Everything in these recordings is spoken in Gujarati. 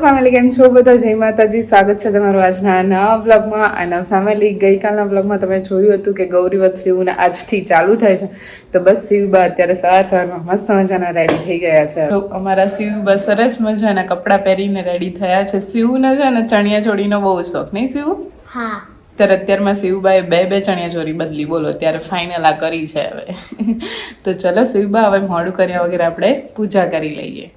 ફેમિલી કેમ છો? બધા જય માતાજી. સ્વાગત છે તમારું આજના નવા વ્લોગમાં અને ફેમિલી ગઈકાલના વ્લોગમાં તમે જોયું હતું કે ગૌરીવત શિવને આજથી ચાલુ થાય છે. તો બસ શિવબા અત્યારે સવાર સવારમાં મસ્ત મજાના રેડી થઈ ગયા છે. તો અમારા શિવબા સરસ મજાના કપડાં પહેરીને રેડી થયા છે. શિવને છે ને ચણિયા ચોળીનો બહુ શોખ નહીં શિવ હા. ત્યારે અત્યારમાં શિવબાએ બે બે ચણિયા ચોરી બદલી. બોલો ત્યારે ફાઇનલ આ કરી છે હવે. તો ચલો શિવબા હવે મોડું કર્યા વગર આપણે પૂજા કરી લઈએ.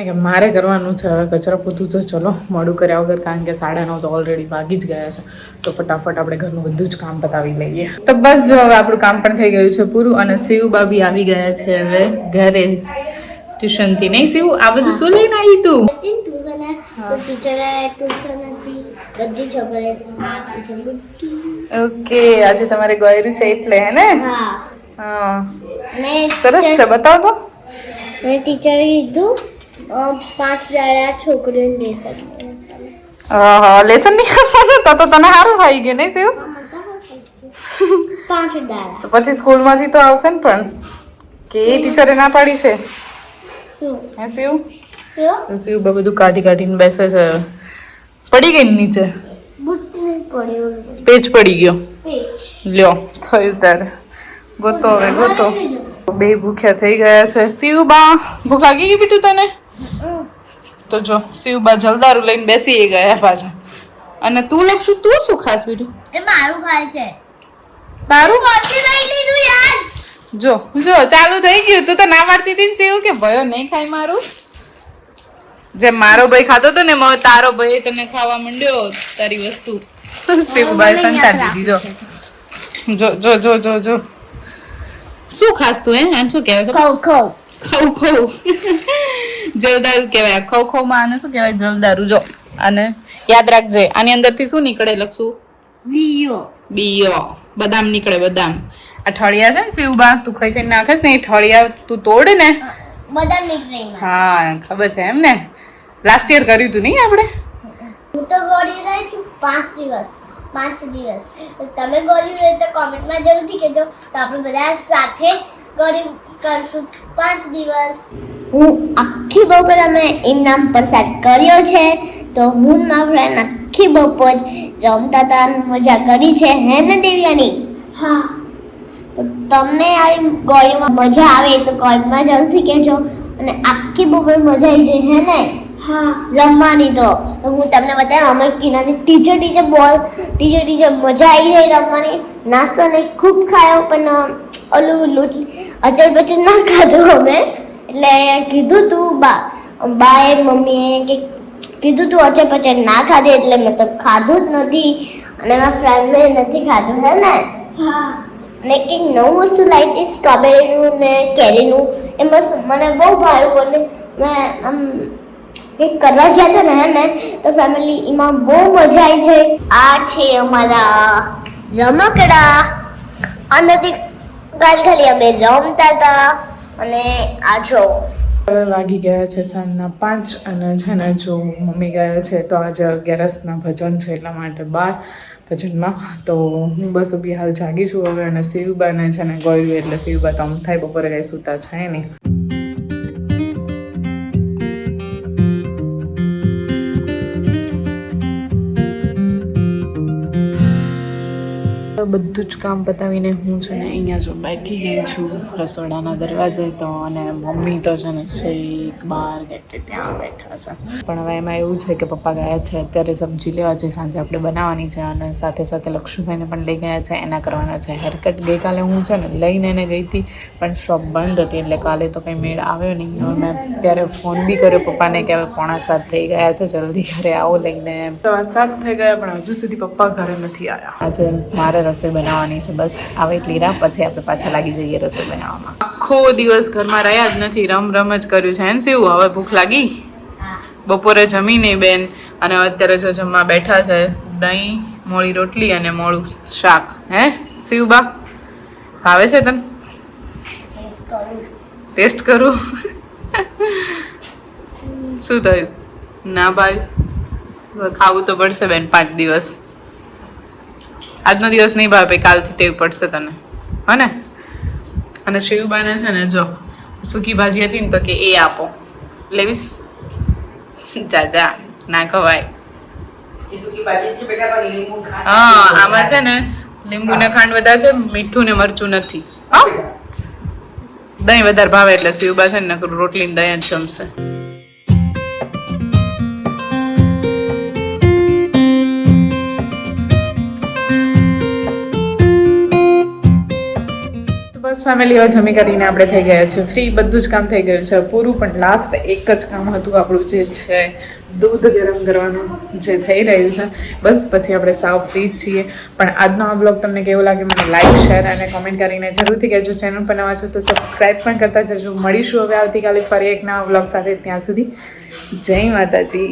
ને કે મારે કરવાનું છે હવે કચરા પોતું તો ચલો મોડું કર્યા વગર કારણ કે સાડા નવ તો ઓલરેડી વાગી જ ગયા છે. તો ફટાફટ આપણે ઘરનું બધું જ કામ પતાવી લઈએ. તો બસ જો હવે આપણું કામ પણ થઈ ગયું છે પૂરું અને શિવ બાબી આવી ગયા છે હવે ઘરે. ટ્યુશનથી નહીં શિવ? આ બધું શું લઈને આવી તું? ટીચરે ટ્યુશન હતી બધી છોકરીઓ આપી છે બુટ્ટી ઓકે આજે તમારે ગોયરું છે એટલે હે ને? હા. સરસ છે બતાવો તો. મેં ટીચરે કીધું પાંચ દાડા છોકરીઓને લેસન લેસન નહીં કરવાનું? તો તો તને સારું થઈ ગયું નહીં શિવ? પાંચ દાડા. તો પછી સ્કૂલમાંથી તો આવશે ને પણ. કે એ ટીચરે ના પાડી છે? હે શિવ? શિવ બધું કાઢી કાઢીને બેસે છે. પડી ગઈ નીચે? પેજ પડી ગયો. લ્યો થયું તારે. ગોતો હવે ગોતો. બે ભૂખ્યા થઈ ગયા છે. શિવબા ભૂખ લાગી ગઈ બીટું તને? તો જો શિવબા જલદારું લઈને બેસી ગયા પાછા. અને તું લખશું? તું શું ખાસ બીટું એ મારું ખાય છે. તારું કોફી લઈ લીધું યાર. જો જો ચાલુ થઈ ગયું. તું તો ના પાડતી હતી ને કે ભયો નહીં ખાય મારું? જેમ મારો ભાઈ ખાતો હતો ને તારો ભાઈ તને ખાવા માંડ્યો તારી વસ્તુ. શિવભાઈ સંતા દીધી જો. જો. જો જો જો જો શું ખાસ તું હે? આમ શું કહેવાય ખાઉ ખવ ખવ ખવ ખવ જલદારુ કહેવાય. ખવ ખવમાં આને શું કહેવાય? જલદારુ. જો અને યાદ રાખજે. આની અંદરથી શું નીકળે લખશું? બીયો. બીયો. બદામ નીકળે બદામ. આ ઠળિયા છે ને શિવબા તું ખાઈ ખાઈ નાખેસ ને એ ઠળિયા તું તોડ ને. બદામ નીકળી હા ખબર છે એમ ને. લાસ્ટ યર કર્યું તું નહીં આપણે? હું તો ગોળી રહી છું પાંચ દિવસ પાંચ દિવસ. તમે ગોળી રહી તો કોમેન્ટમાં જરૂરથી કહેજો. તો આપણે બધા સાથે ગોળી કરશું. પાંચ દિવસ. હું આખી બપોર અમે ઇમનામ પ્રસાદ કર્યો છે. તો હું મારા આખી બપોર રમતા હતા મજા કરી છે હે ને દેવ્યાની? હા. તો તમને આવી ગોળીમાં મજા આવે તો કોમેન્ટમાં જરૂરથી કહેજો. અને આખી બપોર મજા આવી જાય હે ને? હા. રમવાની તો. તો હું તમને બતાવ્યું અમે કિનારે ટીચર ટીચર બોલ ટીચર ટીચર મજા આવી જાય રમવાની. નાસ્તો ને ખૂબ ખાયો પણ ઓલું લૂટ અચર બચર ના ખાધો અમે. એટલે કીધું તું બા બાએ મમ્મીએ કે કીધું તું અચે પચે ના ખાધે એટલે મતલબ ખાધું જ નથી અને મારા ફ્રેન્ડને નથી ખાધું હે ને? હા. ને કંઈક નવું વસ્તુ લાવી હતી સ્ટ્રોબેરીનું ને કેરીનું. એમાં મને બહુ ભાવ્યું અને મેં આમ કંઈક કરવા ગયા હતા ને હે ને તો ફેમિલી એમાં બહુ મજા આવી છે. આ છે અમારા રમકડા. તે કાલ ખાલી અમે રમતા હતા. અને આ જો. લાગી ગયા છે સાંજના પાંચ અને છે ને જો મમ્મી ગયા છે તો આજે અગિયારસના ભજન છે એટલા માટે બાર ભજનમાં. તો હું બસ બી હાલ જાગી છું હવે અને શિવબાને છે ને ગયું એટલે શિવબા તો આમ થાય બપોરે કાંઈ સૂતા છે નહીં. બધું જ કામ પતાવીને હું છે ને અહીંયા જો બેઠી ગઈ છું રસોડાના દરવાજે તો અને મમ્મી તો છે ને છેક બહાર કે ત્યાં બેઠા છે. પણ હવે એમાં એવું છે કે પપ્પા ગયા છે, અત્યારે સબ્જી લેવા છે, સાંજે આપણે બનાવવાની છે અને સાથે સાથે લક્ષ્મીભાઈને પણ લઈ ગયા છે, એના કરવાના છે. હેરકટ ગઈકાલે હું છે ને લઈને એને ગઈ હતી, પણ શોપ બંધ હતી એટલે કાલે તો કંઈ મેળ આવ્યો નહીં. હવે મેં ત્યારે ફોન બી કર્યો પપ્પાને કે હવે પોણા સાત થઈ ગયા છે, જલ્દી ઘરે આવો લઈને તો સાત થઈ ગયા, પણ હજુ સુધી પપ્પા ઘરે નથી આવ્યા આજે મારે રસોઈ બનાવવાની છે. બસ આવે એટલી રાહ પછી આપણે પાછા લાગી જઈએ રસોઈ બનાવવામાં. આખો દિવસ ઘરમાં રહ્યા જ નથી. રમ રમ જ કર્યું છે. એને શું હવે ભૂખ લાગી? બપોરે જમી નહીં બેન. અને અત્યારે જો જમવા બેઠા છે દહીં મોળી રોટલી અને મોળું શાક. હે? શિવબા ભાવે છે તને? ટેસ્ટ કરું. શું થયું? ના ભાઈ. ખાવું તો પડશે બેન પાંચ દિવસ. આજનો દિવસ નહીં ભાવે કાલથી ટેવ પડશે તને. હો ને? અને શિવબાને છે ને જો સૂકી ભાજી હતી ને તો કે એ આપો. લેવીશ? જા જા ના ખવાય હા આમાં છે ને લીંબુ ને ખાંડ વધારે છે મીઠું ને મરચું નથી. હા? દહીં વધારે ભાવે એટલે શિવબા છે ને રોટલી દહીં જ જમશે. બસ ફેમિલી હવે જમી કરીને આપણે થઈ ગયા છે ફ્રી બધું જ કામ થઈ ગયું છે. પૂરું પણ લાસ્ટ એક જ કામ હતું આપણું જે છે, દૂધ ગરમ કરવાનું જે થઈ રહ્યું છે. બસ પછી આપણે સાવ ફ્રી જ છીએ. પણ આજનો આ બ્લોગ તમને કેવો લાગે મને લાઈક શેર અને કોમેન્ટ કરીને જરૂરથી કહેજો. ચેનલ પર નવા છો તો સબસ્ક્રાઈબ પણ કરતા જજો. મળીશું હવે આવતીકાલે ફરી એક નવા બ્લોગ સાથે ત્યાં સુધી. જય માતાજી.